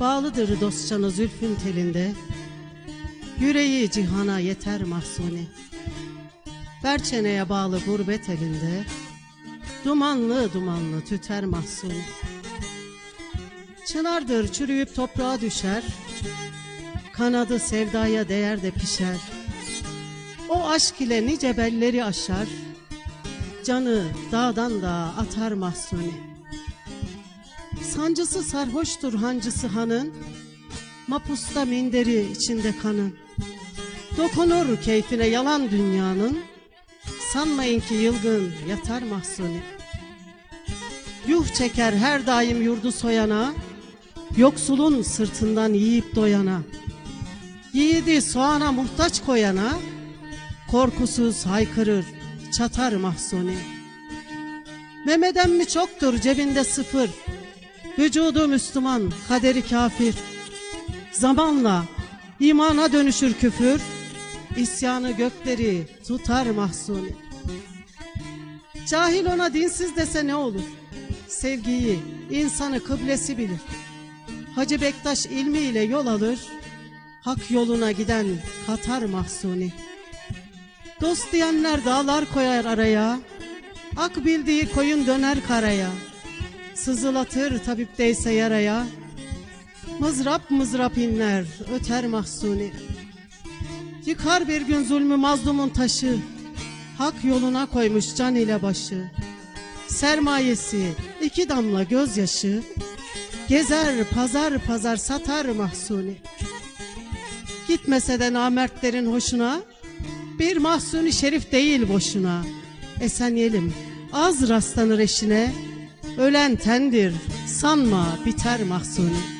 Bağlıdır dostçana zülfün telinde. Yüreği cihana yeter mahsuni Berçeneye bağlı gurbet elinde. Dumanlı dumanlı tüter mahsuni Çınardır çürüyüp toprağa düşer. Kanadı sevdaya değer de pişer. O aşk ile nice belleri aşar. Canı dağdan dağa atar mahsuni Sancısı sarhoştur hancısı hanın. Mapusta minderi içinde kanın. Dokunur keyfine yalan dünyanın. Sanmayın ki yılgın yatar mahsuni Yuh çeker her daim yurdu soyana. Yoksulun sırtından yiyip doyana. Yiğidi soğana muhtaç koyana. Korkusuz haykırır çatar mahsuni Memeden mi çoktur cebinde sıfır Vücudu Müslüman kaderi kafir. Zamanla imana dönüşür küfür İsyanı gökleri tutar mahsuni Cahil ona dinsiz dese ne olur? Sevgiyi insanı kıblesi bilir. Hacı Bektaş ilmiyle yol alır Hak yoluna giden katar mahsuni Dost diyenler dağlar koyar araya Ak bildiği koyun döner karaya Sızılatır tabipteyse yaraya. Mızrap mızrap inler öter mahsuni. Yıkar bir gün zulmü mazlumun taşı. Hak yoluna koymuş can ile başı. Sermayesi iki damla gözyaşı Gezer pazar pazar satar mahsuni. Gitmese de namertlerin hoşuna. Bir mahsuni şerif değil boşuna. Esen yelim az rastlanır eşine Ölen tendir sanma biter mahsuni